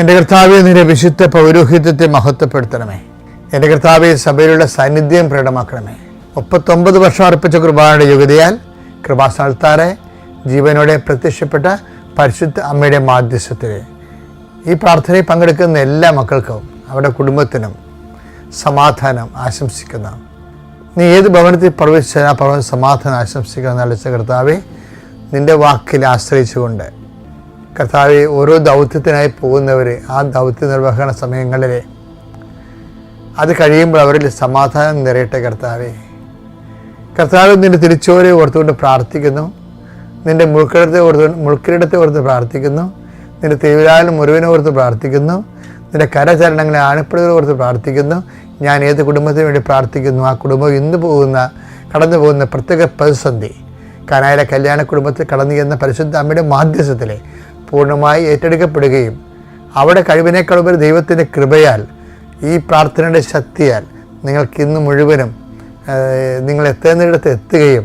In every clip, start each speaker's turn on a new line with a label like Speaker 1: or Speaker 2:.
Speaker 1: എന്റെ കർത്താവെ നിന്റെ വിശുദ്ധ പൗരോഹിത്യത്തെ മഹത്വപ്പെടുത്തണമേ. എന്റെ കർത്താവെ സഭയിലുള്ള സാന്നിധ്യം പ്രകടമാക്കണമേ. മുപ്പത്തൊമ്പത് വർഷം അർപ്പിച്ച കുർബാനയുടെ യോഗ്യതയാൽ കൃപാസ്ഥാനത്താറെ ജീവനോടെ പ്രത്യക്ഷപ്പെട്ട പരിശുദ്ധ അമ്മയുടെ മാധ്യസ്ഥത്തിൽ ഈ പ്രാർത്ഥനയിൽ പങ്കെടുക്കുന്ന എല്ലാ മക്കൾക്കും അവരുടെ കുടുംബത്തിനും സമാധാനം ആശംസിക്കുന്ന നീ ഏത് ഭവനത്തിൽ പ്രവേശിച്ചാൽ ആ ഭവനം സമാധാനം ആശംസിക്കുന്ന കർത്താവെ നിന്റെ വാക്കിൽ ആശ്രയിച്ചുകൊണ്ട് കർത്താവെ ഓരോ ദൗത്യത്തിനായി പോകുന്നവർ ആ ദൗത്യ നിർവഹണ സമയങ്ങളിൽ അത് കഴിയുമ്പോൾ അവരിൽ സമാധാനം നിറയട്ടെ കർത്താവെ. കർത്താവ് നിന്റെ തിരിച്ചോരെ ഓർത്തുകൊണ്ട് പ്രാർത്ഥിക്കുന്നു. നിന്റെ മുൾക്കിടത്തെ ഓർത്ത് മുൾക്കിടത്തെ ഓർത്ത് പ്രാർത്ഥിക്കുന്നു. നിന്റെ തീവ്രാലും മുറിവിനെ ഓർത്ത് പ്രാർത്ഥിക്കുന്നു. നിന്റെ കരചരണങ്ങളെ ആണിപ്പടുകളെ ഓർത്ത് പ്രാർത്ഥിക്കുന്നു. ഞാൻ ഏത് കുടുംബത്തിന് വേണ്ടി പ്രാർത്ഥിക്കുന്നു? ആ കുടുംബം ഇന്ന് പോകുന്ന കടന്നു പോകുന്ന പ്രത്യേക പ്രതിസന്ധി. കനായിലെ കല്യാണ കുടുംബത്തിൽ കടന്നു ചെന്ന പരിശുദ്ധ അമ്മയുടെ മാധ്യസ്ഥത്തിലെ പൂർണമായി ഏറ്റെടുക്കപ്പെടുകയും അവിടെ കഴിവിനേക്കാളുപരി ദൈവത്തിന്റെ കൃപയാൽ ഈ പ്രാർത്ഥനയുടെ ശക്തിയാൽ നിങ്ങൾക്ക് ഇന്ന് മുഴുവനും നിങ്ങൾ എത്തേണ്ടിടത്ത് എത്തുകയും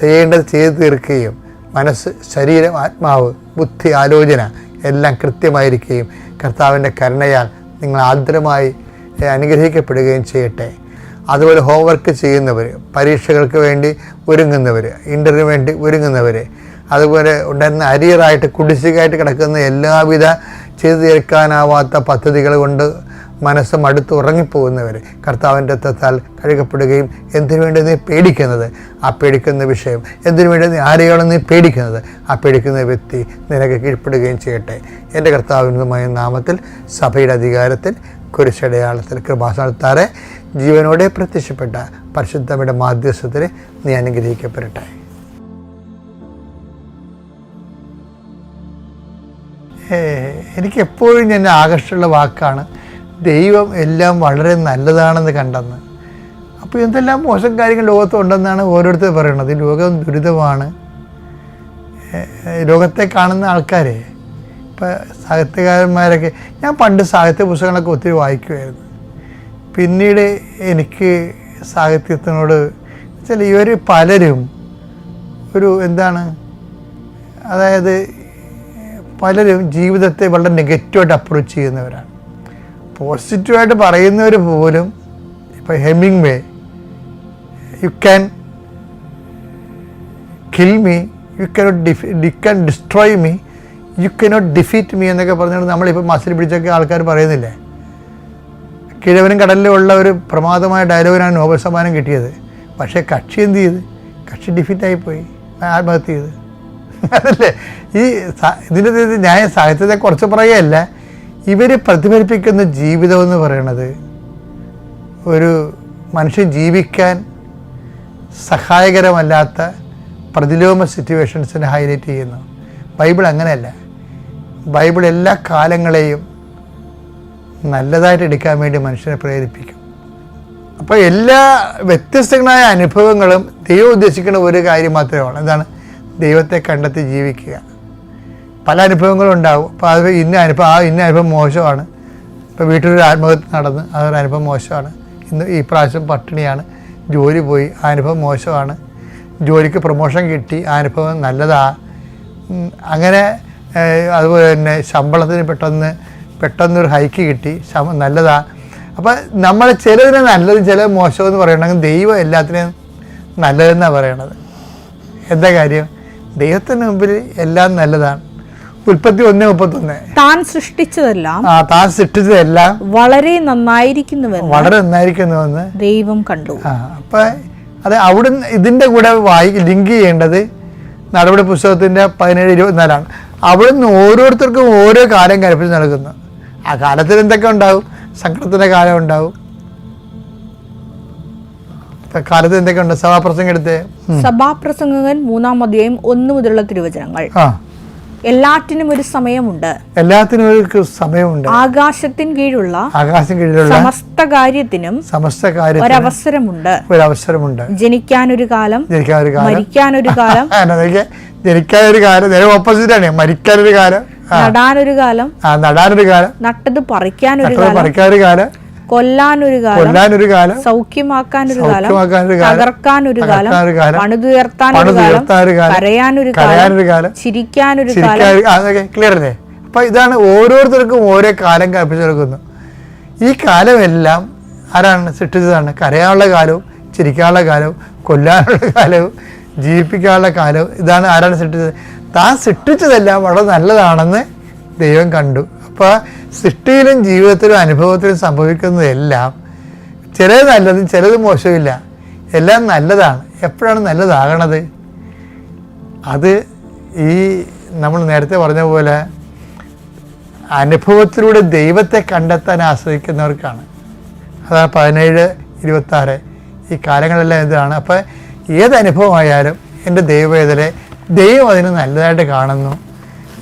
Speaker 1: ചെയ്യേണ്ടത് ചെയ്തു തീർക്കുകയും മനസ്സ് ശരീരം ആത്മാവ് ബുദ്ധി ആലോചന എല്ലാം കൃത്യമായിരിക്കുകയും കർത്താവിന്റെ കരുണയാൽ നിങ്ങൾ ആദരമായി അനുഗ്രഹിക്കപ്പെടുകയും ചെയ്യട്ടെ. അതുപോലെ ഹോംവർക്ക് ചെയ്യുന്നവർ പരീക്ഷകൾക്ക് വേണ്ടി ഒരുങ്ങുന്നവർ ഇന്റർവ്യൂ വേണ്ടി ഒരുങ്ങുന്നവർ അതുപോലെ ഉണ്ടായിരുന്ന അരിയറായിട്ട് കുടിശ്ശികയായിട്ട് കിടക്കുന്ന എല്ലാവിധ ചെയ്തു തീർക്കാനാവാത്ത പദ്ധതികൾ കൊണ്ട് മനസ്സ് മടുത്ത് ഉറങ്ങിപ്പോകുന്നവർ കർത്താവിന്റെ തത്താൽ കഴുകപ്പെടുകയും എന്തിനു വേണ്ടി നീ പേടിക്കുന്നത്? ആ പേടിക്കുന്ന വിഷയം. എന്തിനു വേണ്ടി നീ ആരെയാണ് നീ പേടിക്കുന്നത്? ആ പേടിക്കുന്ന വ്യക്തി നിനക്ക് കീഴ്പ്പെടുകയും ചെയ്യട്ടെ. എന്റെ കർത്താവിനുമായ നാമത്തിൽ സഭയുടെ അധികാരത്തിൽ കുരിശടയാളത്തിൽ കൃപാസനത്താറെ ജീവനോടെ പ്രത്യക്ഷപ്പെട്ട പരിശുദ്ധമിയുടെ മാധ്യസ്ഥത്തിൽ നീ അനുഗ്രഹിക്കപ്പെടട്ടെ. എനിക്ക് എപ്പോഴും ഞാൻ ആകർഷമുള്ള വാക്കാണ് ദൈവം എല്ലാം വളരെ നല്ലതാണെന്ന് കണ്ടെന്ന്. അപ്പോൾ എന്തെല്ലാം മോശം കാര്യങ്ങൾ ലോകത്തുണ്ടെന്നാണ് ഓരോരുത്തർ പറയുന്നത്. ലോകം ദുരിതമാണ്. ലോകത്തെ കാണുന്ന ആൾക്കാരെ ഇപ്പം സാഹിത്യകാരന്മാരൊക്കെ ഞാൻ പണ്ട് സാഹിത്യ പുസ്തകങ്ങളൊക്കെ ഒത്തിരി വായിക്കുമായിരുന്നു പിന്നീട് എനിക്ക് സാഹിത്യത്തിനോട് വെച്ചാൽ ഇവർ പലരും ഒരു എന്താണ് അതായത് പലരും ജീവിതത്തെ വളരെ നെഗറ്റീവായിട്ട് അപ്രോച്ച് ചെയ്യുന്നവരാണ്. പോസിറ്റീവായിട്ട് പറയുന്നവർ പോലും ഇപ്പോൾ Hemingway you can kill me you cannot defeat you can destroy me you cannot defeat me എന്നൊക്കെ പറഞ്ഞുകൊണ്ട് നമ്മളിപ്പോൾ മസിൽ പിടിച്ചൊക്കെ ആൾക്കാർ പറയുന്നില്ലേ? കിഴവനും കടലിലും ഉള്ള ഒരു പ്രമാദമായ ഡയലോഗിനാണ് നോബൽ സമ്മാനം കിട്ടിയത്. പക്ഷേ കക്ഷി എന്ത് ചെയ്ത്? കക്ഷി ഡിഫീറ്റായിപ്പോയി ആത്മഹത്യ ചെയ്ത്. അതല്ലേ? ഈ ഇതിന്റെ ഇത് ഞാൻ സാഹിത്യത്തെ കുറച്ച് പറയുകയല്ല ഇവർ പ്രതിഫലിപ്പിക്കുന്ന ജീവിതം എന്ന് പറയണത് ഒരു മനുഷ്യൻ ജീവിക്കാൻ സഹായകരമല്ലാത്ത പ്രതിലോമ സിറ്റുവേഷൻസിനെ ഹൈലൈറ്റ് ചെയ്യുന്നു. ബൈബിൾ അങ്ങനെയല്ല. ബൈബിൾ എല്ലാ കാലങ്ങളെയും നല്ലതായിട്ട് എടുക്കാൻ വേണ്ടി മനുഷ്യനെ പ്രേരിപ്പിക്കും. അപ്പോൾ എല്ലാ വ്യത്യസ്തങ്ങളായ അനുഭവങ്ങളും ദൈവം ഉദ്ദേശിക്കുന്ന ഒരു കാര്യം മാത്രമേ ഉള്ളൂ. എന്താണ്? ദൈവത്തെ കണ്ടെത്തി ജീവിക്കുക. പല അനുഭവങ്ങളും ഉണ്ടാവും അപ്പോൾ അത് ഇന്ന അനുഭവം ആ ഇന്ന അനുഭവം മോശമാണ്. ഇപ്പോൾ വീട്ടിലൊരു ആത്മഹത്യ നടന്ന് അതൊരു അനുഭവം മോശമാണ്. ഇന്ന് ഈ പ്രാവശ്യം പട്ടിണിയാണ്. ജോലി പോയി ആ അനുഭവം മോശമാണ്. ജോലിക്ക് പ്രൊമോഷൻ കിട്ടി ആ അനുഭവം നല്ലതാ. അങ്ങനെ അതുപോലെ തന്നെ ശമ്പളത്തിന് പെട്ടെന്ന് പെട്ടെന്നൊരു ഹൈക്ക് കിട്ടി നല്ലതാ. അപ്പോൾ നമ്മൾ ചിലതിനെ നല്ലത് ചില മോശമെന്ന് പറയണമെങ്കിൽ ദൈവം എല്ലാത്തിനെയും നല്ലതെന്നാണ് പറയണത്. എന്താ കാര്യം? ദൈവത്തിന് മുമ്പിൽ എല്ലാം നല്ലതാണ്. ഉൽപ്പത്തി ഒന്ന് മുപ്പത്തൊന്ന്
Speaker 2: താൻ സൃഷ്ടിച്ചതെല്ലാം
Speaker 1: ആ താൻ സൃഷ്ടിച്ചതെല്ലാം
Speaker 2: വളരെ നന്നായിരിക്കുന്നുവെന്ന്
Speaker 1: വളരെ നന്നായിരിക്കുന്നുവെന്ന്
Speaker 2: ദൈവം കണ്ടു.
Speaker 1: ആ അപ്പം അത് അവിടെ ഇതിന്റെ കൂടെ വായി ലിങ്ക് ചെയ്യേണ്ടത് നടപടി പുസ്തകത്തിന്റെ പതിനേഴ് ഇരുപത്തിനാലാണ്. അവിടെ നിന്ന് ഓരോരുത്തർക്കും ഓരോ കാലം കൽപ്പിച്ച് നൽകുന്നു. ആ കാലത്തിൽ എന്തൊക്കെ ഉണ്ടാവും? സങ്കടത്തിന്റെ കാലം ഉണ്ടാവും. കാലത്ത് എന്തൊക്കെയുണ്ട്? സഭാപ്രസംഗം എടുത്ത്
Speaker 2: സഭാപ്രസംഗകൻ മൂന്നാം അധ്യായം ഒന്ന് മുതലുള്ള തിരുവചനങ്ങൾ. എല്ലാറ്റിനും ഒരു സമയമുണ്ട്.
Speaker 1: എല്ലാത്തിനും ഒരു സമയമുണ്ട്.
Speaker 2: ആകാശത്തിൻ കീഴുള്ള
Speaker 1: ആകാശം കീഴിലുള്ള
Speaker 2: സമസ്ത കാര്യത്തിനും
Speaker 1: സമസ്ത കാര്യത്തിൽ
Speaker 2: ഒരവസരമുണ്ട്.
Speaker 1: ഒരു അവസരമുണ്ട്
Speaker 2: ജനിക്കാനൊരു കാലം.
Speaker 1: ജനിക്കാൻ ഒരു കാലം.
Speaker 2: മരിക്കാൻ
Speaker 1: ഒരു കാലം ജനിക്കാൻ ഒരു കാലം. നേരെ ഓപ്പോസിറ്റ് ആണ്. മരിക്കാൻ ഒരു കാലം
Speaker 2: നടാനൊരു കാലം.
Speaker 1: നടാനൊരു കാലം.
Speaker 2: നട്ടത് പറിക്കാൻ
Speaker 1: ഒരു
Speaker 2: കാലം.
Speaker 1: പറിക്കാനൊരു കാലം
Speaker 2: കാലം.
Speaker 1: കൊല്ലാനൊരു കാലം
Speaker 2: സൗഖ്യമാക്കാനൊരു കാലം
Speaker 1: സൗഖ്യമാക്കാനൊരു കാലം
Speaker 2: തകർക്കാനൊരു കാലം പണിതുയർത്താനൊരു കാലം കരയാനൊരു കാലം ചിരിക്കാനൊരു കാലം.
Speaker 1: ക്ലിയർ അല്ലേ? അപ്പൊ ഇതാണ് ഓരോരുത്തർക്കും ഓരോ കാലം കൽപ്പിച്ചു കൊടുക്കുന്നു ഈ കാലമെല്ലാം ആരാണ് സൃഷ്ടിച്ചതാണ്? കരയാനുള്ള കാലവും ചിരിക്കാനുള്ള കാലവും കൊല്ലാനുള്ള കാലവും ജീവിപ്പിക്കാനുള്ള കാലവും ഇതാണ് ആരാണ് സൃഷ്ടിച്ചത്? താൻ സൃഷ്ടിച്ചതെല്ലാം വളരെ നല്ലതാണെന്ന് ദൈവം കണ്ടു. അപ്പോൾ സൃഷ്ടിയിലും ജീവിതത്തിലും അനുഭവത്തിലും സംഭവിക്കുന്നതെല്ലാം ചിലത് നല്ലതും ചിലത് മോശമില്ല എല്ലാം നല്ലതാണ്. എപ്പോഴാണ് നല്ലതാകണത്? അത് ഈ നമ്മൾ നേരത്തെ പറഞ്ഞ പോലെ അനുഭവത്തിലൂടെ ദൈവത്തെ കണ്ടെത്താൻ ആശ്രയിക്കുന്നവർക്കാണ് അതാണ് പതിനേഴ് ഇരുപത്താറ്. ഈ കാലങ്ങളെല്ലാം ഇതാണ്. അപ്പോൾ ഏത് അനുഭവമായാലും എന്റെ ദൈവവേദനെ ദൈവം അതിന് നല്ലതായിട്ട് കാണുന്നു.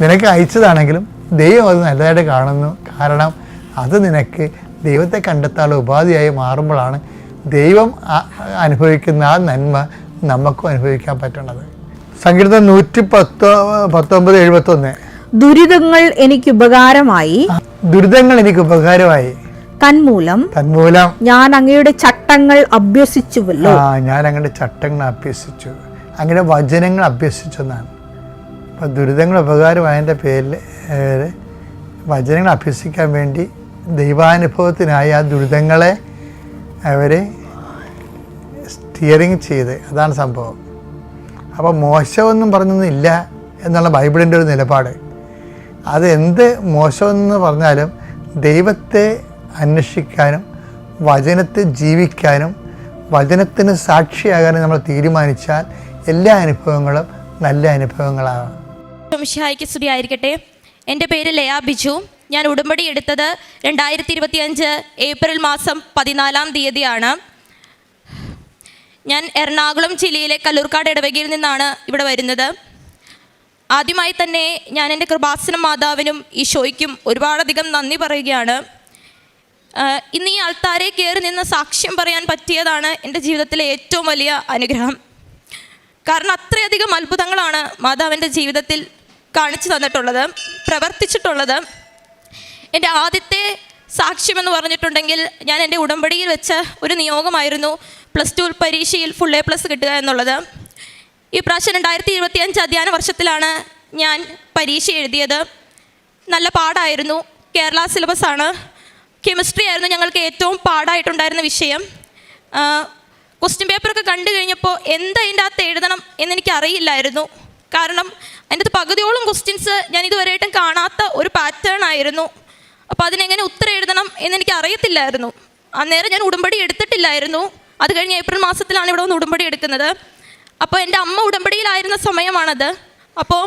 Speaker 1: നിനക്ക് അയച്ചതാണെങ്കിലും ദൈവം അത് നല്ലതായിട്ട് കാണുന്നു. കാരണം അത് നിനക്ക് ദൈവത്തെ കണ്ടെത്താനുള്ള ഉപാധിയായി മാറുമ്പോഴാണ് ദൈവം അനുഭവിക്കുന്ന ആ നന്മ നമുക്കും അനുഭവിക്കാൻ പറ്റുന്നത്. സങ്കീർത്തനം നൂറ്റി പത്ത് പത്തൊമ്പത് എഴുപത്തൊന്ന്.
Speaker 2: ദുരിതങ്ങൾ എനിക്ക് ഉപകാരമായി.
Speaker 1: ദുരിതങ്ങൾ എനിക്ക് ഉപകാരമായി.
Speaker 2: തന്മൂലം.
Speaker 1: തന്മൂലം.
Speaker 2: ഞാൻ അങ്ങയുടെ ചട്ടങ്ങൾ അഭ്യസിച്ചുവല്ലോ.
Speaker 1: ആ ഞാൻ അങ്ങയുടെ ചട്ടങ്ങൾ അഭ്യസിച്ചു. അങ്ങയുടെ വചനങ്ങൾ അഭ്യസിച്ചു എന്നാണ്. അപ്പം ദുരിതങ്ങൾ ഉപകാരമായതിന്റെ പേരിൽ വചനങ്ങൾ അഭ്യസിക്കാൻ വേണ്ടി ദൈവാനുഭവത്തിനായി ആ ദുരിതങ്ങളെ അവർ സ്റ്റിയറിങ് ചെയ്ത്. അതാണ് സംഭവം. അപ്പോൾ മോശമൊന്നും പറഞ്ഞൊന്നുമില്ല എന്നുള്ള ബൈബിളിന്റെ ഒരു നിലപാട്. അത് എന്ത് മോശമെന്ന് പറഞ്ഞാലും ദൈവത്തെ അന്വേഷിക്കാനും വചനത്തെ ജീവിക്കാനും വചനത്തിന് സാക്ഷിയാകാനും നമ്മൾ തീരുമാനിച്ചാൽ എല്ലാ അനുഭവങ്ങളും നല്ല അനുഭവങ്ങളാണ്.
Speaker 3: മിഷായിക്ക് സ്തുതിയായിരിക്കട്ടെ. എന്റെ പേര് ലയാ ബിജു. ഞാൻ ഉടമ്പടി എടുത്തത് രണ്ടായിരത്തി ഇരുപത്തി അഞ്ച് ഏപ്രിൽ മാസം പതിനാലാം തീയതിയാണ്. ഞാൻ എറണാകുളം ജില്ലയിലെ കല്ലൂർക്കാട് ഇടവകയിൽ നിന്നാണ് ഇവിടെ വരുന്നത്. ആദ്യമായി തന്നെ ഞാൻ എന്റെ കൃപാസന മാതാവിനും ഈശോയ്ക്കും ഒരുപാടധികം നന്ദി പറയുകയാണ്. ഇന്ന് ഈ ആൾത്താരെ കയറി നിന്ന് സാക്ഷ്യം പറയാൻ പറ്റിയതാണ് എന്റെ ജീവിതത്തിലെ ഏറ്റവും വലിയ അനുഗ്രഹം. കാരണം അത്രയധികം അത്ഭുതങ്ങളാണ് മാതാവിന്റെ ജീവിതത്തിൽ കാണിച്ചു തന്നിട്ടുള്ളത് പ്രവർത്തിച്ചിട്ടുള്ളത്. എന്റെ ആദ്യത്തെ സാക്ഷ്യം എന്ന് പറഞ്ഞിട്ടുണ്ടെങ്കിൽ ഞാൻ എന്റെ ഉടമ്പടിയിൽ വെച്ച ഒരു നിയോഗമായിരുന്നു പ്ലസ് ടു പരീക്ഷയിൽ ഫുൾ എ പ്ലസ് കിട്ടുക എന്നുള്ളത്. ഈ പ്രാവശ്യം രണ്ടായിരത്തി ഇരുപത്തി അഞ്ച് അധ്യയന വർഷത്തിലാണ് ഞാൻ പരീക്ഷ എഴുതിയത്. നല്ല പാടായിരുന്നു. കേരള സിലബസ് ആണ്. കെമിസ്ട്രി ആയിരുന്നു ഞങ്ങൾക്ക് ഏറ്റവും പാടായിട്ടുണ്ടായിരുന്ന വിഷയം. ക്വസ്റ്റ്യൻ പേപ്പറൊക്കെ കണ്ടു കഴിഞ്ഞപ്പോൾ എന്താ അതിന്റെ അകത്ത് എഴുതണം എന്നെനിക്ക് അറിയില്ലായിരുന്നു കാരണം അതിന്റെ പകുതിയോളം ക്വസ്റ്റ്യൻസ് ഞാൻ ഇതുവരെയായിട്ടും കാണാത്ത ഒരു പാറ്റേൺ ആയിരുന്നു. അപ്പോൾ അതിനെങ്ങനെ ഉത്തരം എഴുതണം എന്നെനിക്ക് അറിയത്തില്ലായിരുന്നു. അന്നേരം ഞാൻ ഉടമ്പടി എടുത്തിട്ടില്ലായിരുന്നു. അത് കഴിഞ്ഞ് ഏപ്രിൽ മാസത്തിലാണ് ഇവിടെ വന്ന് ഉടമ്പടി എടുക്കുന്നത്. അപ്പോൾ എന്റെ അമ്മ ഉടമ്പടിയിലായിരുന്ന സമയമാണത്. അപ്പോൾ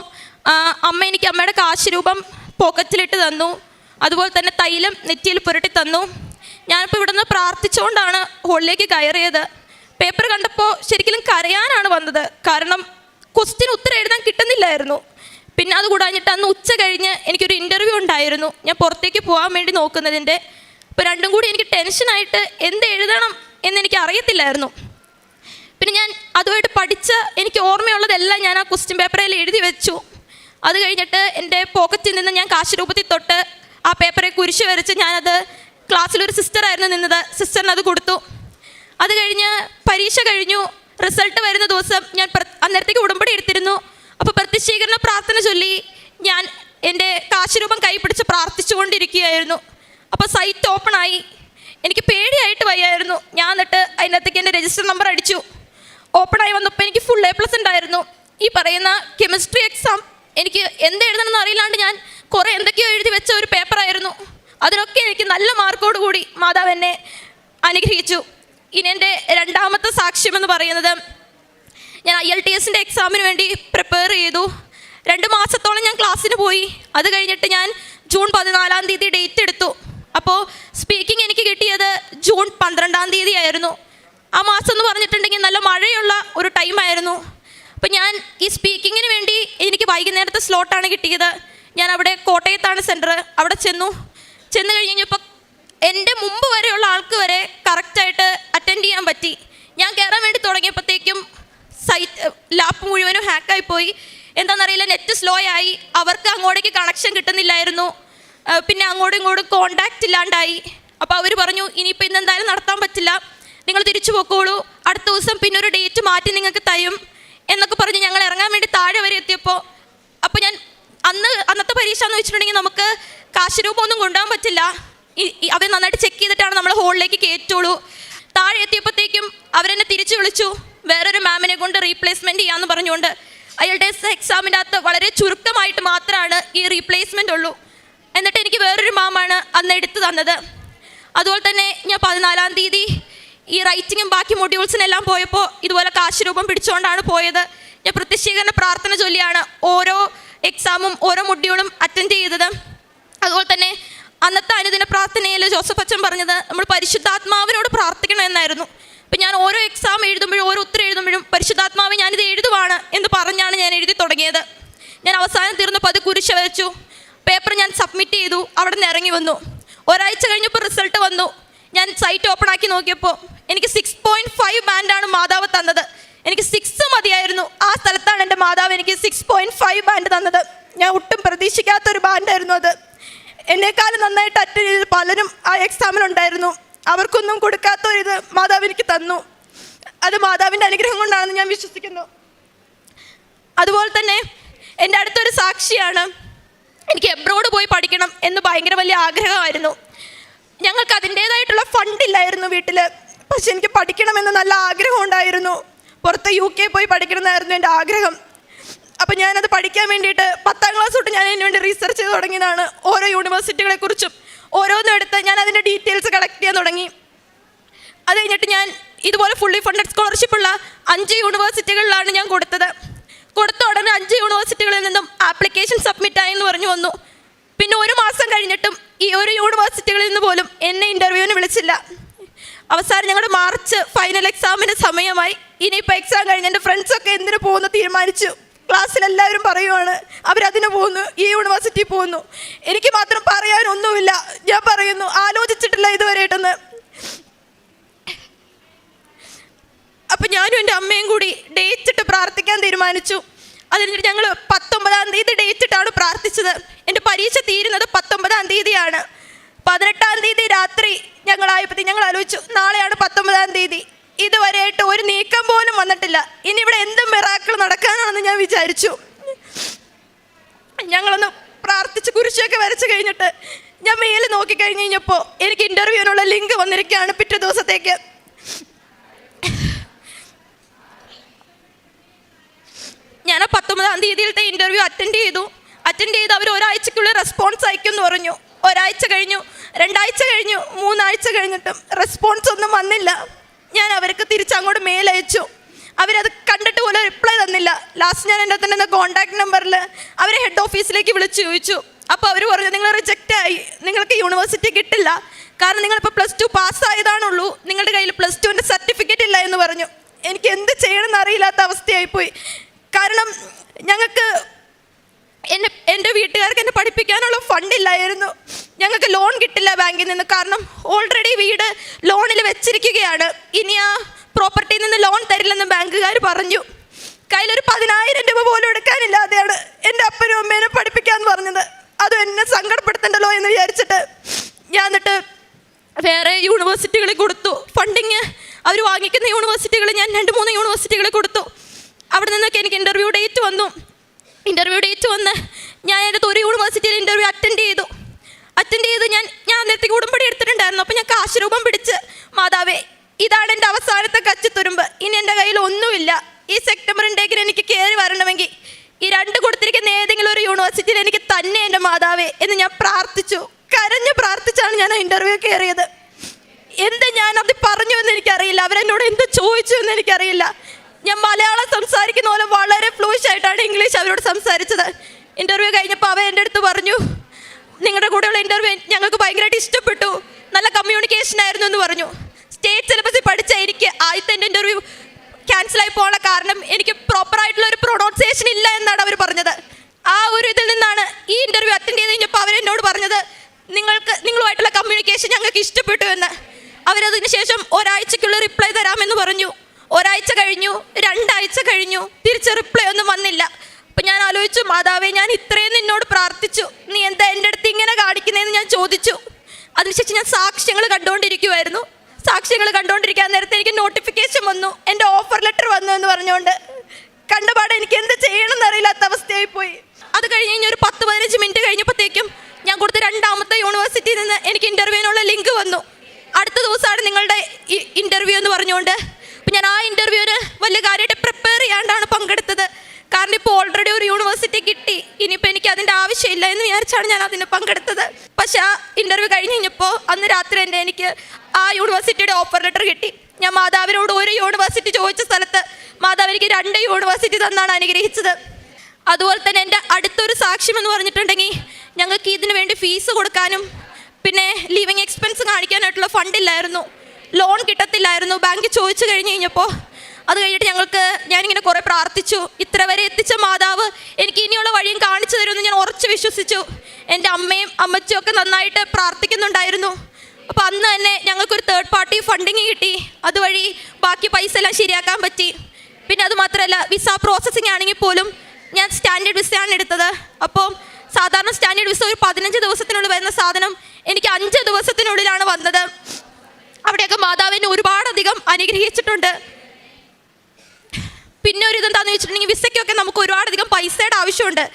Speaker 3: അമ്മ എനിക്ക് അമ്മയുടെ കാശ് രൂപം പോക്കറ്റിലിട്ട് തന്നു. അതുപോലെ തന്നെ തൈലം നെറ്റിയിൽ പുരട്ടി തന്നു. ഞാനിപ്പോൾ ഇവിടെ നിന്ന് പ്രാർത്ഥിച്ചുകൊണ്ടാണ് ഹോളിലേക്ക് കയറിയത്. പേപ്പർ കണ്ടപ്പോൾ ശരിക്കും കരയാനാണ് വന്നത്. കാരണം ക്വസ്റ്റ്യൻ ഉത്തരം എഴുതാൻ കിട്ടുന്നില്ലായിരുന്നു. പിന്നെ അത് കൂടാഞ്ഞിട്ട് അന്ന് ഉച്ച കഴിഞ്ഞ് എനിക്കൊരു ഇന്റർവ്യൂ ഉണ്ടായിരുന്നു. ഞാൻ പുറത്തേക്ക് പോകാൻ വേണ്ടി നോക്കുന്നതിന്റെ. അപ്പോൾ രണ്ടും കൂടി എനിക്ക് ടെൻഷനായിട്ട് എന്ത് എഴുതണം എന്നെനിക്ക് അറിയത്തില്ലായിരുന്നു. പിന്നെ ഞാൻ അതുമായിട്ട് പഠിച്ച എനിക്ക് ഓർമ്മയുള്ളതെല്ലാം ഞാൻ ആ ക്വസ്റ്റ്യൻ പേപ്പറിൽ എഴുതി വെച്ചു. അത് കഴിഞ്ഞിട്ട് എന്റെ പോക്കറ്റിൽ നിന്ന് ഞാൻ കാശ് രൂപത്തിൽ തൊട്ട് ആ പേപ്പറെ കുരിശ് വരച്ച് ഞാനത് ക്ലാസ്സിലൊരു സിസ്റ്ററായിരുന്നു നിന്നത്. സിസ്റ്ററിന് അത് കൊടുത്തു. അത് കഴിഞ്ഞ് പരീക്ഷ കഴിഞ്ഞു. റിസൾട്ട് വരുന്ന ദിവസം ഞാൻ അന്നേരത്തേക്ക് ഉടമ്പടി എടുത്തിരുന്നു. അപ്പോൾ പ്രത്യക്ഷീകരണ പ്രാർത്ഥന ചൊല്ലി ഞാൻ എന്റെ കാശുരൂപം കൈപിടിച്ച് പ്രാർത്ഥിച്ചുകൊണ്ടിരിക്കുകയായിരുന്നു. അപ്പോൾ സൈറ്റ് ഓപ്പൺ ആയി. എനിക്ക് പേടിയായിട്ട് വയ്യായിരുന്നു. ഞാൻ എന്നിട്ട് അതിനകത്തേക്ക് എന്റെ രജിസ്റ്റർ നമ്പർ അടിച്ചു. ഓപ്പൺ ആയി വന്നപ്പോൾ എനിക്ക് ഫുൾ എ പ്ലസ് ഉണ്ടായിരുന്നു. ഈ പറയുന്ന കെമിസ്ട്രി എക്സാം എനിക്ക് എന്ത് എഴുതണമെന്ന് അറിയില്ലാണ്ട് ഞാൻ കുറേ എന്തൊക്കെയോ എഴുതി വെച്ച ഒരു പേപ്പറായിരുന്നു അതിനൊക്കെ എനിക്ക് നല്ല മാർക്കോട് കൂടി മാതാവ് എന്നെ അനുഗ്രഹിച്ചു. ഇനി എന്റെ രണ്ടാമത്തെ സാക്ഷ്യം എന്ന് പറയുന്നത് ഞാൻ ഐ എൽ ടി എസിന്റെ എക്സാമിന് വേണ്ടി പ്രിപ്പയർ ചെയ്തു. രണ്ട് മാസത്തോളം ഞാൻ ക്ലാസ്സിന് പോയി. അത് കഴിഞ്ഞിട്ട് ഞാൻ ജൂൺ പതിനാലാം തീയതി ഡേറ്റ് എടുത്തു. അപ്പോൾ സ്പീക്കിംഗ് എനിക്ക് കിട്ടിയത് ജൂൺ പന്ത്രണ്ടാം തീയതി ആയിരുന്നു ആ മാസം എന്ന് പറഞ്ഞിട്ടുണ്ടെങ്കിൽ നല്ല മഴയുള്ള ഒരു ടൈമായിരുന്നു അപ്പം ഞാൻ ഈ സ്പീക്കിങ്ങിന് വേണ്ടി എനിക്ക് വൈകുന്നേരത്തെ സ്ലോട്ടാണ് കിട്ടിയത്. ഞാൻ അവിടെ കോട്ടയത്താണ് സെന്റർ അവിടെ ചെന്നു. ചെന്ന് കഴിഞ്ഞപ്പോൾ എന്റെ മുമ്പ് വരെയുള്ള ആൾക്ക് വരെ കറക്റ്റായിട്ട് അറ്റൻഡ് ചെയ്യാൻ പറ്റി. ഞാൻ കയറാൻ വേണ്ടി തുടങ്ങിയപ്പോഴത്തേക്കും സൈറ്റ് ലാപ്പ് മുഴുവനും ഹാക്കായി പോയി. എന്താണെന്നറിയില്ല നെറ്റ് സ്ലോ ആയി. അവർക്ക് അങ്ങോട്ടേക്ക് കണക്ഷൻ കിട്ടുന്നില്ലായിരുന്നു. പിന്നെ അങ്ങോട്ടും ഇങ്ങോട്ടും കോണ്ടാക്റ്റ് ഇല്ലാണ്ടായി. അപ്പോൾ അവർ പറഞ്ഞു ഇനിയിപ്പോൾ ഇന്ന് എന്തായാലും നടത്താൻ പറ്റില്ല. നിങ്ങൾ തിരിച്ചു പോക്കോളൂ. അടുത്ത ദിവസം പിന്നെ ഒരു ഡേറ്റ് മാറ്റി നിങ്ങൾക്ക് തരും. എന്നൊക്കെ പറഞ്ഞ് ഞങ്ങൾ ഇറങ്ങാൻ വേണ്ടി താഴെ വരെ എത്തിയപ്പോൾ അപ്പോൾ ഞാൻ അന്ന് അന്നത്തെ പരീക്ഷ എന്ന് വെച്ചിട്ടുണ്ടെങ്കിൽ നമുക്ക് കാശ് രൂപമൊന്നും കൊണ്ടുപോകാൻ പറ്റില്ല. അവർ നന്നായിട്ട് ചെക്ക് ചെയ്തിട്ടാണ് നമ്മൾ ഹോളിലേക്ക് കയറ്റുള്ളൂ താഴെ എത്തിയപ്പോഴത്തേക്കും അവരെന്നെ തിരിച്ചു വിളിച്ചു. വേറൊരു മാമിനെ കൊണ്ട് റീപ്ലേസ്മെന്റ് ചെയ്യാമെന്ന് പറഞ്ഞുകൊണ്ട് അയാളുടെ എക്സാമിന്റെ അകത്ത് വളരെ ചുരുക്കമായിട്ട് മാത്രമാണ് ഈ റീപ്ലേസ്മെന്റ് ഉള്ളൂ. എന്നിട്ട് എനിക്ക് വേറൊരു മാമാണ് അന്ന് എടുത്തു തന്നത്. അതുപോലെ തന്നെ ഞാൻ പതിനാലാം തീയതി ഈ റൈറ്റിങ്ങും ബാക്കി മൊഡ്യൂൾസിനെല്ലാം പോയപ്പോൾ ഇതുപോലെ കാശ് രൂപം പിടിച്ചുകൊണ്ടാണ് പോയത്. ഞാൻ പ്രത്യക്ഷീകരണ പ്രാർത്ഥന ചൊല്ലിയാണ് ഓരോ എക്സാമും ഓരോ മൊഡ്യൂളും അറ്റൻഡ് ചെയ്തത്. അതുപോലെ തന്നെ അന്നത്തെ അനുദിന പ്രാർത്ഥനയിൽ ജോസഫ് അച്ഛൻ പറഞ്ഞത് നമ്മൾ പരിശുദ്ധാത്മാവിനോട് പ്രാർത്ഥിക്കണം എന്നായിരുന്നു. അപ്പം ഞാൻ ഓരോ എക്സാം എഴുതുമ്പോഴും ഓരോ ഉത്തരം എഴുതുമ്പോഴും പരിശുദ്ധാത്മാവ് ഞാനിത് എഴുതുവാണ് എന്ന് പറഞ്ഞാണ് ഞാൻ എഴുതി തുടങ്ങിയത്. ഞാൻ അവസാനം തീർന്നപ്പോൾ അത് കുരിശ വരച്ചു. പേപ്പർ ഞാൻ സബ്മിറ്റ് ചെയ്തു. അവിടെ നിന്ന് ഇറങ്ങി വന്നു. ഒരാഴ്ച കഴിഞ്ഞപ്പോൾ റിസൾട്ട് വന്നു. ഞാൻ സൈറ്റ് ഓപ്പൺ ആക്കി നോക്കിയപ്പോൾ എനിക്ക് സിക്സ് പോയിന്റ് ഫൈവ് ബാൻഡാണ് മാതാവ് തന്നത്. എനിക്ക് സിക്സ് മതിയായിരുന്നു. ആ സ്ഥലത്താണ് എന്റെ മാതാവ് എനിക്ക് സിക്സ് പോയിന്റ് ഫൈവ് ബാൻഡ് തന്നത്. ഞാൻ ഒട്ടും പ്രതീക്ഷിക്കാത്തൊരു ബാൻഡായിരുന്നു അത്. എന്നെക്കാളും നന്നായിട്ട് അറ്റൻഡ് ചെയ്ത് പലരും ആ എക്സാമിനുണ്ടായിരുന്നു അവർക്കൊന്നും കൊടുക്കാത്ത ഒരു ഇത് മാതാവ് എനിക്ക് തന്നു. അത് മാതാവിന്റെ അനുഗ്രഹം കൊണ്ടാണെന്ന് ഞാൻ വിശ്വസിക്കുന്നു. അതുപോലെ തന്നെ എന്റെ അടുത്തൊരു സാക്ഷിയാണ്. എനിക്ക് എബ്രോഡ് പോയി പഠിക്കണം എന്ന് ഭയങ്കര വലിയ ആഗ്രഹമായിരുന്നു. ഞങ്ങൾക്ക് അതിന്റേതായിട്ടുള്ള ഫണ്ടില്ലായിരുന്നു വീട്ടിൽ പക്ഷെ എനിക്ക് പഠിക്കണമെന്ന് നല്ല ആഗ്രഹം ഉണ്ടായിരുന്നു. പുറത്ത് യു കെ പോയി പഠിക്കണമെന്നായിരുന്നു എന്റെ ആഗ്രഹം. അപ്പം ഞാനത് പഠിക്കാൻ വേണ്ടിയിട്ട് പത്താം ക്ലാസ് തൊട്ട് ഞാൻ അതിന് വേണ്ടി റീസർച്ച് ചെയ്ത് തുടങ്ങിയതാണ് ഓരോ യൂണിവേഴ്സിറ്റികളെ കുറിച്ചും. ഓരോന്നും എടുത്ത് ഞാൻ അതിന്റെ ഡീറ്റെയിൽസ് കളക്ട് ചെയ്യാൻ തുടങ്ങി. അത് കഴിഞ്ഞിട്ട് ഞാൻ ഇതുപോലെ ഫുള്ളി ഫണ്ടഡ് സ്കോളർഷിപ്പുള്ള അഞ്ച് യൂണിവേഴ്സിറ്റികളിലാണ് ഞാൻ കൊടുത്തത്. കൊടുത്ത ഉടനെ അഞ്ച് യൂണിവേഴ്സിറ്റികളിൽ നിന്നും ആപ്ലിക്കേഷൻ സബ്മിറ്റ് ആയെന്ന് പറഞ്ഞു വന്നു. പിന്നെ ഒരു മാസം കഴിഞ്ഞിട്ടും ഈ ഒരു യൂണിവേഴ്സിറ്റികളിൽ നിന്ന് പോലും എന്നെ ഇന്റർവ്യൂവിന് വിളിച്ചില്ല. അവസാനം ഞങ്ങളുടെ മാർച്ച് ഫൈനൽ എക്സാമിന്റെ സമയമായി. ഇനിയിപ്പോൾ എക്സാം കഴിഞ്ഞ് എന്റെ ഫ്രണ്ട്സൊക്കെ എന്തിനു പോകുന്നു തീരുമാനിച്ചു. ക്ലാസ്സിലെല്ലാവരും പറയുവാണ് അവരതിന് പോകുന്നു ഈ യൂണിവേഴ്സിറ്റി പോകുന്നു. എനിക്ക് മാത്രം പറയാനൊന്നുമില്ല. ഞാൻ പറയുന്നു ആലോചിച്ചിട്ടില്ല ഇതുവരെയായിട്ടെന്ന്. അപ്പം ഞാനും എന്റെ അമ്മയും കൂടി ഡേറ്റ് ഇട്ട് പ്രാർത്ഥിക്കാൻ തീരുമാനിച്ചു. അതിനിട്ട് ഞങ്ങൾ പത്തൊമ്പതാം തീയതി ഡേറ്റ് ഇട്ടാണ് പ്രാർത്ഥിച്ചത്. എന്റെ പരീക്ഷ തീരുന്നത് പത്തൊമ്പതാം തീയതിയാണ്. പതിനെട്ടാം തീയതി രാത്രി ഞങ്ങളായപ്പോഴത്തേക്ക് ഞങ്ങൾ ആലോചിച്ചു നാളെയാണ് പത്തൊമ്പതാം തീയതി. ഇതുവരെയായിട്ട് ഒരു നീക്കം പോലും വന്നിട്ടില്ല. ഇനി ഇവിടെ എന്ത് മിറാക്കൾ നടക്കാനാണെന്ന് ഞാൻ വിചാരിച്ചു. ഞങ്ങളൊന്ന് പ്രാർത്ഥിച്ച് കുരിശൊക്കെ വരച്ച് കഴിഞ്ഞിട്ട് ഞാൻ മെയിൽ നോക്കി കഴിഞ്ഞ് കഴിഞ്ഞപ്പോൾ എനിക്ക് ഇന്റർവ്യൂവിനുള്ള ലിങ്ക് വന്നിരിക്കുകയാണ് പിറ്റേ ദിവസത്തേക്ക്. ഞാൻ ആ പത്തൊമ്പതാം തീയതിയിലത്തെ ഇന്റർവ്യൂ അറ്റൻഡ് ചെയ്തു. അറ്റൻഡ് ചെയ്ത് അവർ ഒരാഴ്ചക്കുള്ളിൽ റെസ്പോൺസ് അയക്കും എന്ന് പറഞ്ഞു. ഒരാഴ്ച കഴിഞ്ഞു രണ്ടാഴ്ച കഴിഞ്ഞു മൂന്നാഴ്ച കഴിഞ്ഞിട്ടും റെസ്പോൺസ് ഒന്നും വന്നില്ല. ഞാൻ അവർക്ക് തിരിച്ചങ്ങോട്ട് മെയിൽ അയച്ചു. അവരത് കണ്ടിട്ട് പോലും റിപ്ലൈ തന്നില്ല. ലാസ്റ്റ് ഞാൻ എന്റെ തന്നെ കോൺടാക്ട് നമ്പറിൽ അവരെ ഹെഡ് ഓഫീസിലേക്ക് വിളിച്ച് ചോദിച്ചു. അപ്പോൾ അവർ പറഞ്ഞു നിങ്ങൾ റിജക്റ്റ് ആയി. നിങ്ങൾക്ക് യൂണിവേഴ്സിറ്റി കിട്ടില്ല. കാരണം നിങ്ങളിപ്പോൾ പ്ലസ് ടു പാസ്സായതാണുള്ളൂ നിങ്ങളുടെ കയ്യിൽ പ്ലസ് ടുവിന്റെ സർട്ടിഫിക്കറ്റ് ഇല്ല എന്ന് പറഞ്ഞു. എനിക്ക് എന്ത് ചെയ്യണമെന്ന് അറിയില്ലാത്ത അവസ്ഥയായിപ്പോയി. കാരണം ഞങ്ങൾക്ക് എന്നെ എന്റെ വീട്ടുകാർക്ക് എന്നെ പഠിപ്പിക്കാനുള്ള ഫണ്ടില്ലായിരുന്നു ഞങ്ങൾക്ക് ലോൺ കിട്ടില്ല ബാങ്കിൽ നിന്ന്. കാരണം ഓൾറെഡി വീട് ലോണിൽ വെച്ചിരിക്കുകയാണ്. ഇനി ആ പ്രോപ്പർട്ടിയിൽ നിന്ന് ലോൺ തരില്ലെന്ന് ബാങ്കുകാർ പറഞ്ഞു. കയ്യിലൊരു പതിനായിരം രൂപ പോലും എടുക്കാനില്ലാതെയാണ് എന്റെ അപ്പനും അമ്മേനെ പഠിപ്പിക്കാമെന്ന് പറഞ്ഞത്. അതും എന്നെ സങ്കടപ്പെടുത്തണ്ടല്ലോ എന്ന് വിചാരിച്ചിട്ട് ഞാൻ എന്നിട്ട് വേറെ യൂണിവേഴ്സിറ്റികളിൽ കൊടുത്തു. ഫണ്ടിങ് അവർ വാങ്ങിക്കുന്ന യൂണിവേഴ്സിറ്റികൾ ഞാൻ രണ്ട് മൂന്ന് യൂണിവേഴ്സിറ്റികളിൽ കൊടുത്തു. അവിടെ നിന്നൊക്കെ എനിക്ക് ഇന്റർവ്യൂ ഡേറ്റ് വന്നു. ഇന്റർവ്യൂ ഡേറ്റ് വന്ന് ഞാൻ എന്റെ ഒരു യൂണിവേഴ്സിറ്റിയിൽ ഇന്റർവ്യൂ അറ്റൻഡ് ചെയ്തു. അറ്റൻഡ് ചെയ്ത് ഞാൻ ഞാൻ നേരത്തെ ഉടമ്പടി എടുത്തിട്ടുണ്ടായിരുന്നു. അപ്പോൾ ഞാൻ കാശ് രൂപം പിടിച്ച് മാതാവേ ഇതാണ് എന്റെ അവസാനത്തെ കച്ചിത്തുരുമ്പ്. ഇനി എന്റെ കയ്യിൽ ഒന്നുമില്ല. ഈ സെപ്റ്റംബറിന്റെക്കിന് എനിക്ക് കയറി വരണമെങ്കിൽ ഈ രണ്ട് കൊടുത്തിരിക്കുന്ന ഏതെങ്കിലും ഒരു യൂണിവേഴ്സിറ്റിയിൽ എനിക്ക് തന്നെ എന്റെ മാതാവേ എന്ന് ഞാൻ പ്രാർത്ഥിച്ചു. കരഞ്ഞു പ്രാർത്ഥിച്ചാണ് ഞാൻ ആ ഇന്റർവ്യൂ കയറിയത്. എന്ത് ഞാൻ അത് പറഞ്ഞു എന്ന് എനിക്കറിയില്ല. അവരെന്നോട് എന്ത് ചോദിച്ചു എന്ന് എനിക്കറിയില്ല. ഞാൻ മലയാളം സംസാരിക്കുന്ന പോലെ വളരെ ഫ്ലൂഷ് ആയിട്ടാണ് ഇംഗ്ലീഷ് അവരോട് സംസാരിച്ചത്. ഇന്റർവ്യൂ കഴിഞ്ഞപ്പോൾ അവൻ എന്റെ അടുത്ത് പറഞ്ഞു നിങ്ങളുടെ കൂടെയുള്ള ഇന്റർവ്യൂ ഞങ്ങൾക്ക് ഭയങ്കരമായിട്ട് ഇഷ്ടപ്പെട്ടു. നല്ല കമ്മ്യൂണിക്കേഷൻ ആയിരുന്നു എന്ന് പറഞ്ഞു. സ്റ്റേറ്റ് സിലബസിൽ പഠിച്ച എനിക്ക് ആദ്യത്തെ എന്റെ ഇന്റർവ്യൂ ക്യാൻസലായി പോകാനുള്ള കാരണം എനിക്ക് പ്രോപ്പറായിട്ടുള്ള ഒരു പ്രൊണൗൺസിയേഷൻ ഇല്ല എന്നാണ് അവർ പറഞ്ഞത്. ആ ഒരു ഇതിൽ നിന്നാണ് ഈ ഇന്റർവ്യൂ അറ്റൻഡ് ചെയ്ത് കഴിഞ്ഞപ്പോൾ അവരെന്നോട് പറഞ്ഞത് നിങ്ങൾക്ക് നിങ്ങളുമായിട്ടുള്ള കമ്മ്യൂണിക്കേഷൻ ഞങ്ങൾക്ക് ഇഷ്ടപ്പെട്ടു എന്ന്. അവരതിന് ശേഷം ഒരാഴ്ചക്കുള്ളിൽ റിപ്ലൈ തരാമെന്ന് പറഞ്ഞു. ഒരാഴ്ച കഴിഞ്ഞു രണ്ടാഴ്ച കഴിഞ്ഞു തിരിച്ച് റിപ്ലൈ ഒന്നും വന്നില്ല. അപ്പം ഞാൻ ആലോചിച്ചു മാതാവേ ഞാൻ ഇത്രയും നിന്നോട് പ്രാർത്ഥിച്ചു. നീ എന്താ എന്റെ അടുത്ത് ഇങ്ങനെ കാണിക്കുന്നതെന്ന് ഞാൻ ചോദിച്ചു. അതിനുശേഷം ഞാൻ സാക്ഷ്യങ്ങൾ കണ്ടുകൊണ്ടിരിക്കുമായിരുന്നു സാക്ഷ്യങ്ങൾ കണ്ടുകൊണ്ടിരിക്കാൻ നേരത്തെ എനിക്ക് നോട്ടിഫിക്കേഷൻ വന്നു. എന്റെ ഓഫർ ലെറ്റർ വന്നു എന്ന് പറഞ്ഞുകൊണ്ട്. കണ്ടപാടെ എനിക്ക് എന്ത് ചെയ്യണമെന്ന് അറിയില്ലാത്ത അവസ്ഥയായി പോയി അത് കഴിഞ്ഞ് കഴിഞ്ഞ ഒരു പത്ത് പതിനഞ്ച് മിനിറ്റ് കഴിഞ്ഞപ്പോഴത്തേക്കും ഞാൻ കൊടുത്ത രണ്ടാമത്തെ യൂണിവേഴ്സിറ്റിയിൽ നിന്ന് എനിക്ക് ഇന്റർവ്യൂവിനുള്ള ലിങ്ക് വന്നു. അടുത്ത ദിവസമാണ് നിങ്ങളുടെ ഇന്റർവ്യൂ എന്ന് പറഞ്ഞുകൊണ്ട്. അപ്പം ഞാൻ ആ ഇന്റർവ്യൂവിന് വലിയ കാര്യമായിട്ട് പ്രിപ്പയർ ചെയ്യാണ്ടാണ് പങ്കെടുത്തത്. കാരണം ഇപ്പോൾ ഓൾറെഡി ഒരു യൂണിവേഴ്സിറ്റി കിട്ടി. ഇനിയിപ്പോൾ എനിക്ക് അതിന്റെ ആവശ്യമില്ല എന്ന് വിചാരിച്ചാണ് ഞാൻ അതിന് പങ്കെടുത്തത്. പക്ഷേ ആ ഇന്റർവ്യൂ കഴിഞ്ഞ് കഴിഞ്ഞപ്പോൾ അന്ന് രാത്രി എന്റെ എനിക്ക് ആ യൂണിവേഴ്സിറ്റിയുടെ ഓഫർ ലെറ്റർ കിട്ടി. ഞാൻ മാതാവിനോട് ഒരു യൂണിവേഴ്സിറ്റി ചോദിച്ച സ്ഥലത്ത് മാതാവ് എനിക്ക് രണ്ട് യൂണിവേഴ്സിറ്റി തന്നാണ് അനുഗ്രഹിച്ചത്. അതുപോലെ തന്നെ എന്റെ അടുത്തൊരു സാക്ഷ്യം എന്ന് പറഞ്ഞിട്ടുണ്ടെങ്കിൽ ഞങ്ങൾക്ക് ഇതിനു വേണ്ടി ഫീസ് കൊടുക്കാനും പിന്നെ ലിവിങ് എക്സ്പെൻസ് കാണിക്കാനായിട്ടുള്ള ഫണ്ടില്ലായിരുന്നു ലോൺ കിട്ടത്തില്ലായിരുന്നു. ബാങ്ക് ചോദിച്ചു കഴിഞ്ഞ് കഴിഞ്ഞപ്പോൾ അത് കഴിഞ്ഞിട്ട് ഞങ്ങൾക്ക് ഞാനിങ്ങനെ കുറേ പ്രാർത്ഥിച്ചു. ഇത്ര വരെ എത്തിച്ച മാതാവ് എനിക്ക് ഇനിയുള്ള വഴിയും കാണിച്ചു തരുമെന്ന് ഞാൻ ഉറച്ച് വിശ്വസിച്ചു. എന്റെ അമ്മയും അമ്മച്ചും ഒക്കെ നന്നായിട്ട് പ്രാർത്ഥിക്കുന്നുണ്ടായിരുന്നു. അപ്പോൾ അന്ന് തന്നെ ഞങ്ങൾക്കൊരു തേർഡ് പാർട്ടി ഫണ്ടിങ് കിട്ടി. അതുവഴി ബാക്കി പൈസ എല്ലാം ശരിയാക്കാൻ പറ്റി. പിന്നെ അത് മാത്രമല്ല വിസ പ്രോസസ്സിങ് ആണെങ്കിൽ പോലും ഞാൻ സ്റ്റാൻഡേർഡ് വിസയാണ് എടുത്തത്. അപ്പോൾ സാധാരണ സ്റ്റാൻഡേർഡ് വിസ ഒരു പതിനഞ്ച് ദിവസത്തിനുള്ളിൽ വരുന്ന സാധനം എനിക്ക് അഞ്ച് ദിവസത്തിനുള്ളിലാണ് വന്നത്. അവിടെയൊക്കെ മാതാവിനെ ഒരുപാടധികം അനുഗ്രഹിച്ചിട്ടുണ്ട്. പിന്നെ ഒരു ഇതെന്താന്ന് വെച്ചിട്ടുണ്ടെങ്കിൽ വിസയ്ക്കൊക്കെ നമുക്ക് ഒരുപാടധികം പൈസയുടെ ആവശ്യമുണ്ട്.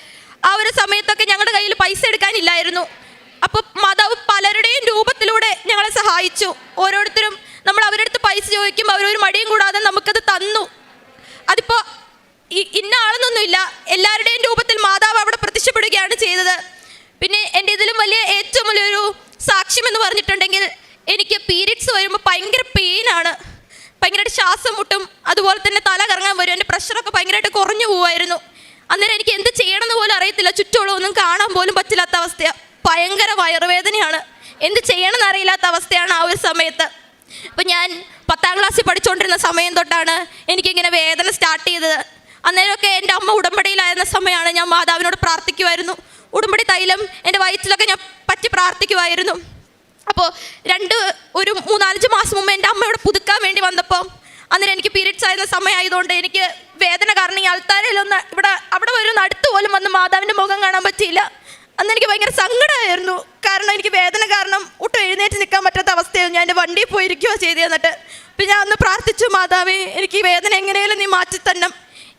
Speaker 3: ആ ഒരു സമയത്തൊക്കെ ഞങ്ങളുടെ കയ്യിൽ പൈസ എടുക്കാനില്ലായിരുന്നു. അപ്പോൾ മാതാവ് പലരുടെയും രൂപത്തിലൂടെ ഞങ്ങളെ സഹായിച്ചു. ഓരോരുത്തരും നമ്മൾ അവരുടെ അടുത്ത് പൈസ ചോദിക്കുമ്പോൾ അവരൊരു മടിയും കൂടാതെ നമുക്കത് തന്നു. അതിപ്പോൾ ഇന്ന ആളെന്നൊന്നുമില്ല. എല്ലാവരുടെയും രൂപത്തിൽ മാതാവ് അവിടെ പ്രത്യക്ഷപ്പെടുകയാണ് ചെയ്തത്. പിന്നെ എന്റെ ഇതിലും വലിയ ഏറ്റവും വലിയൊരു സാക്ഷ്യം എന്ന് പറഞ്ഞിട്ടുണ്ടെങ്കിൽ എനിക്ക് പീരിയഡ്സ് വരുമ്പോൾ ഭയങ്കര പെയിനാണ് ഭയങ്കരമായിട്ട് ശ്വാസം മുട്ടും അതുപോലെ തന്നെ തല കറങ്ങാൻ വരും എന്റെ പ്രഷറൊക്കെ ഭയങ്കരമായിട്ട് കുറഞ്ഞു പോവായിരുന്നു അന്നേരം എനിക്ക് എന്ത് ചെയ്യണമെന്ന് പോലും അറിയത്തില്ല ചുറ്റുമുള്ള ഒന്നും കാണാൻ പോലും പറ്റില്ലാത്ത അവസ്ഥയാണ് ഭയങ്കര വയറുവേദനയാണ്. എന്ത് ചെയ്യണമെന്ന് അറിയില്ലാത്ത അവസ്ഥയാണ് ആ ഒരു സമയത്ത്. അപ്പം ഞാൻ പത്താം ക്ലാസ്സിൽ പഠിച്ചുകൊണ്ടിരുന്ന സമയം തൊട്ടാണ് എനിക്കിങ്ങനെ വേദന സ്റ്റാർട്ട് ചെയ്തത്. അന്നേരമൊക്കെ എന്റെ അമ്മ ഉടമ്പടിയിലായിരുന്ന സമയമാണ് ഞാൻ മാതാവിനോട് പ്രാർത്ഥിക്കുമായിരുന്നു. ഉടമ്പടി തൈലം എന്റെ വയറ്റിലൊക്കെ ഞാൻ പറ്റി പ്രാർത്ഥിക്കുമായിരുന്നു. അപ്പോൾ രണ്ട് ഒരു മൂന്നാലഞ്ച് മാസം മുമ്പ് എന്റെ അമ്മയോട് പുതുക്കാൻ വേണ്ടി വന്നപ്പോൾ അന്നേരം എനിക്ക് പീരീഡ്സ് ആയിരുന്ന സമയമായതുകൊണ്ട് എനിക്ക് വേദന കാരണം ഈ അൾത്താരയിലൊന്ന് ഇവിടെ അവിടെ വരുന്ന അടുത്ത് പോലും വന്ന് മാതാവിന്റെ മുഖം കാണാൻ പറ്റിയില്ല. അന്ന് എനിക്ക് ഭയങ്കര സങ്കടമായിരുന്നു. കാരണം എനിക്ക് വേദന കാരണം ഒട്ടും എഴുന്നേറ്റ് നിൽക്കാൻ പറ്റാത്ത അവസ്ഥയായിരുന്നു. ഞാൻ എന്റെ വണ്ടിയിൽ പോയിരിക്കുകയോ ചെയ്ത് തന്നിട്ട് പിന്നെ ഞാൻ ഒന്ന് പ്രാർത്ഥിച്ചു മാതാവേ എനിക്ക് ഈ വേദന എങ്ങനെയാലും നീ മാറ്റി തന്നെ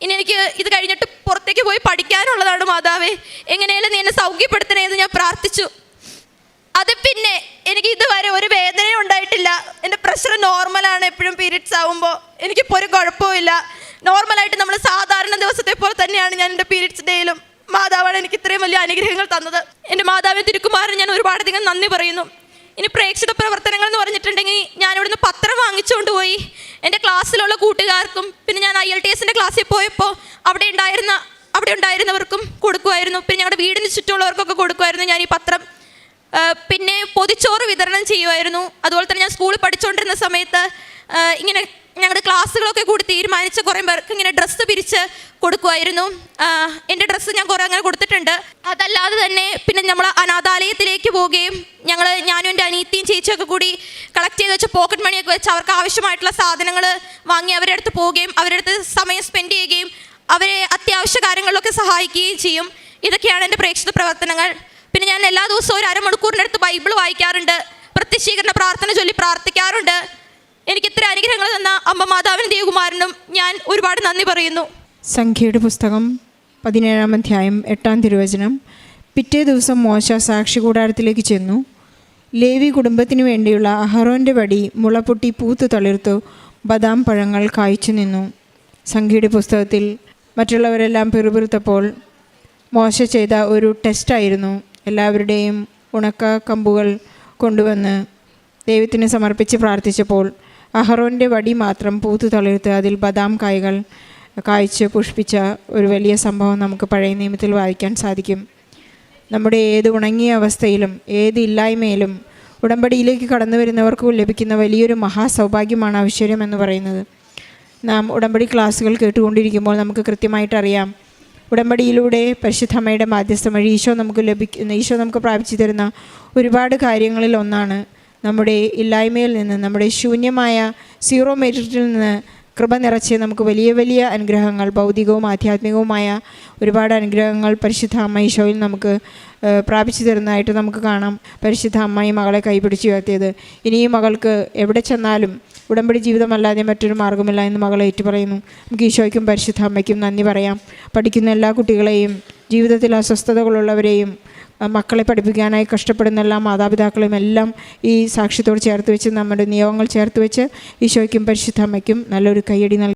Speaker 3: ഇനി എനിക്ക് ഇത് കഴിഞ്ഞിട്ട് പുറത്തേക്ക് പോയി പഠിക്കാനുള്ളതാണ് മാതാവേ. എങ്ങനെയാലും നീ എന്നെ സൗഖ്യപ്പെടുത്തണേ എന്ന് ഞാൻ പ്രാർത്ഥിച്ചു. അത് പിന്നെ എനിക്ക് ഇതുവരെ ഒരു വേദനയും ഉണ്ടായിട്ടില്ല. എന്റെ പ്രഷർ നോർമലാണ് എപ്പോഴും പീരിയഡ്സ് ആകുമ്പോൾ എനിക്കിപ്പോൾ ഒരു കുഴപ്പമില്ല നോർമലായിട്ട് നമ്മൾ സാധാരണ ദിവസത്തെ പോലെ തന്നെയാണ് ഞാൻ എന്റെ പീരിയഡ്സ് ഡേയിലും മാതാവാണ് എനിക്ക് ഇത്രയും വലിയ അനുഗ്രഹങ്ങൾ തന്നത്. എന്റെ മാതാവിന് തിരുക്കുമാരൻ ഞാൻ ഒരുപാടധികം നന്ദി പറയുന്നു. ഇനി പ്രേക്ഷിത പ്രവർത്തനങ്ങൾ എന്ന് പറഞ്ഞിട്ടുണ്ടെങ്കിൽ ഞാൻ ഇവിടുന്ന് പത്രം വാങ്ങിച്ചുകൊണ്ട് പോയി. എന്റെ ക്ലാസ്സിലുള്ള കൂട്ടുകാർക്കും പിന്നെ ഞാൻ ഐ എൽ ടി എസിന്റെ ക്ലാസ്സിൽ പോയപ്പോൾ അവിടെ ഉണ്ടായിരുന്ന അവിടെ ഉണ്ടായിരുന്നവർക്കും കൊടുക്കുമായിരുന്നു. പിന്നെ ഞങ്ങളുടെ വീടിന് ചുറ്റുമുള്ളവർക്കൊക്കെ കൊടുക്കുമായിരുന്നു ഞാൻ ഈ പത്രം. പിന്നെ പൊതിച്ചോറ് വിതരണം ചെയ്യുമായിരുന്നു. അതുപോലെ തന്നെ ഞാൻ സ്കൂളിൽ പഠിച്ചുകൊണ്ടിരുന്ന സമയത്ത് ഇങ്ങനെ ഞങ്ങളുടെ ക്ലാസ്സുകളൊക്കെ കൂടി തീരുമാനിച്ച കുറേ പേർക്ക് ഇങ്ങനെ ഡ്രസ്സ് പിരിച്ച് കൊടുക്കുമായിരുന്നു. എന്റെ ഡ്രസ്സ് ഞാൻ കുറേ അങ്ങനെ കൊടുത്തിട്ടുണ്ട്. അതല്ലാതെ തന്നെ പിന്നെ നമ്മൾ അനാഥാലയത്തിലേക്ക് പോവുകയും ഞങ്ങൾ ഞാനും എന്റെ അനിയത്തിയും ചേച്ചിയൊക്കെ കൂടി കളക്ട് ചെയ്ത് വെച്ച പോക്കറ്റ് മണിയൊക്കെ വെച്ച് അവർക്ക് ആവശ്യമായിട്ടുള്ള സാധനങ്ങൾ വാങ്ങി അവരുടെ അടുത്ത് പോവുകയും അവരുടെ അടുത്ത് സമയം സ്പെൻഡ് ചെയ്യുകയും അവരെ അത്യാവശ്യ കാര്യങ്ങളിലൊക്കെ സഹായിക്കുകയും ചെയ്യും. ഇതൊക്കെയാണ് എന്റെ പ്രേക്ഷിത പ്രവർത്തനങ്ങൾ. പിന്നെ ഞാൻ എല്ലാ ദിവസവും ഒരു അരമണിക്കൂറിന്റെ അടുത്ത് ബൈബിൾ വായിക്കാറുണ്ട്. പ്രത്യക്ഷീകരണ പ്രാർത്ഥന ചൊല്ലി പ്രാർത്ഥിക്കാറുണ്ട്. എനിക്ക് ഇത്ര അനുഗ്രഹങ്ങൾ തന്ന അമ്മ മാതാവിനും ദേവകുമാരനും ഞാൻ ഒരുപാട് നന്ദി പറയുന്നു.
Speaker 4: സംഖ്യയുടെ പുസ്തകം പതിനേഴാം അധ്യായം എട്ടാം തിരുവചനം. പിറ്റേ ദിവസം മോശ സാക്ഷി കൂടാരത്തിലേക്ക് ചെന്നു. ലേവി കുടുംബത്തിനു വേണ്ടിയുള്ള അഹറോന്റെ വടി മുളപൊട്ടി പൂത്തു തളിർത്തു. ബദാം പഴങ്ങൾ കായ്ച്ചു നിന്നു. സംഖ്യയുടെ പുസ്തകത്തിൽ മറ്റുള്ളവരെല്ലാം പിറുപിറുത്തപ്പോൾ മോശ ചെയ്ത ഒരു ടെസ്റ്റായിരുന്നു എല്ലാവരുടെയും ഉണക്ക കമ്പുകൾ കൊണ്ടുവന്ന് ദൈവത്തിന് സമർപ്പിച്ച് പ്രാർത്ഥിച്ചപ്പോൾ അഹറോന്റെ വടി മാത്രം പൂത്തു തളിർത്ത് അതിൽ ബദാം കായകൾ കായ്ച്ച് പുഷ്പിച്ച ഒരു വലിയ സംഭവം നമുക്ക് പഴയ നിയമത്തിൽ വായിക്കാൻ സാധിക്കും. നമ്മുടെ ഏത് ഉണങ്ങിയ അവസ്ഥയിലും ഏത് ഇല്ലായ്മയിലും ഉടമ്പടിയിലേക്ക് കടന്നു വരുന്നവർക്ക് ലഭിക്കുന്ന വലിയൊരു മഹാസൗഭാഗ്യമാണ് ഐശ്വര്യം എന്ന് പറയുന്നത്. നാം ഉടമ്പടി ക്ലാസ്സുകൾ കേട്ടുകൊണ്ടിരിക്കുമ്പോൾ നമുക്ക് കൃത്യമായിട്ട് അറിയാം ഉടമ്പടിയിലൂടെ പരിശുദ്ധമ്മയുടെ മാധ്യസ്ഥം വഴി ഈശോ നമുക്ക് ലഭിക്കുന്ന ഈശോ നമുക്ക് പ്രാപിച്ചു തരുന്ന ഒരുപാട് കാര്യങ്ങളിൽ ഒന്നാണ് നമ്മുടെ ഇല്ലായ്മയിൽ നിന്ന് നമ്മുടെ ശൂന്യമായ സീറോ മെറിറ്റിൽ നിന്ന് കൃപ നിറച്ച് നമുക്ക് വലിയ വലിയ അനുഗ്രഹങ്ങൾ ഭൗതികവും ആധ്യാത്മികവുമായ ഒരുപാട് അനുഗ്രഹങ്ങൾ പരിശുദ്ധ അമ്മ ഈശോയിൽ നമുക്ക് പ്രാപിച്ചു തരുന്നതായിട്ട് നമുക്ക് കാണാം. പരിശുദ്ധ അമ്മ ഈ മകളെ കൈപിടിച്ച് ഉയർത്തിയത്. ഇനിയും മകൾക്ക് എവിടെ ചെന്നാലും ഉടമ്പടി ജീവിതമല്ലാതെ മറ്റൊരു മാർഗമില്ല എന്ന് മകൾ ഏറ്റുപറയുന്നു. നമുക്ക് ഈശോയ്ക്കും പരിശുദ്ധ അമ്മയ്ക്കും നന്ദി പറയാം. പഠിക്കുന്ന എല്ലാ കുട്ടികളെയും ജീവിതത്തിൽ അസ്വസ്ഥതകളുള്ളവരെയും മക്കളെ പഠിപ്പിക്കാനായി കഷ്ടപ്പെടുന്ന എല്ലാ മാതാപിതാക്കളെയും എല്ലാം ഈ സാക്ഷ്യത്തോട് ചേർത്ത് വെച്ച് നമ്മുടെ നിയമങ്ങൾ ചേർത്ത് വെച്ച് ഈശോയ്ക്കും പരിശുദ്ധ അമ്മയ്ക്കും നല്ലൊരു കയ്യടി നൽകി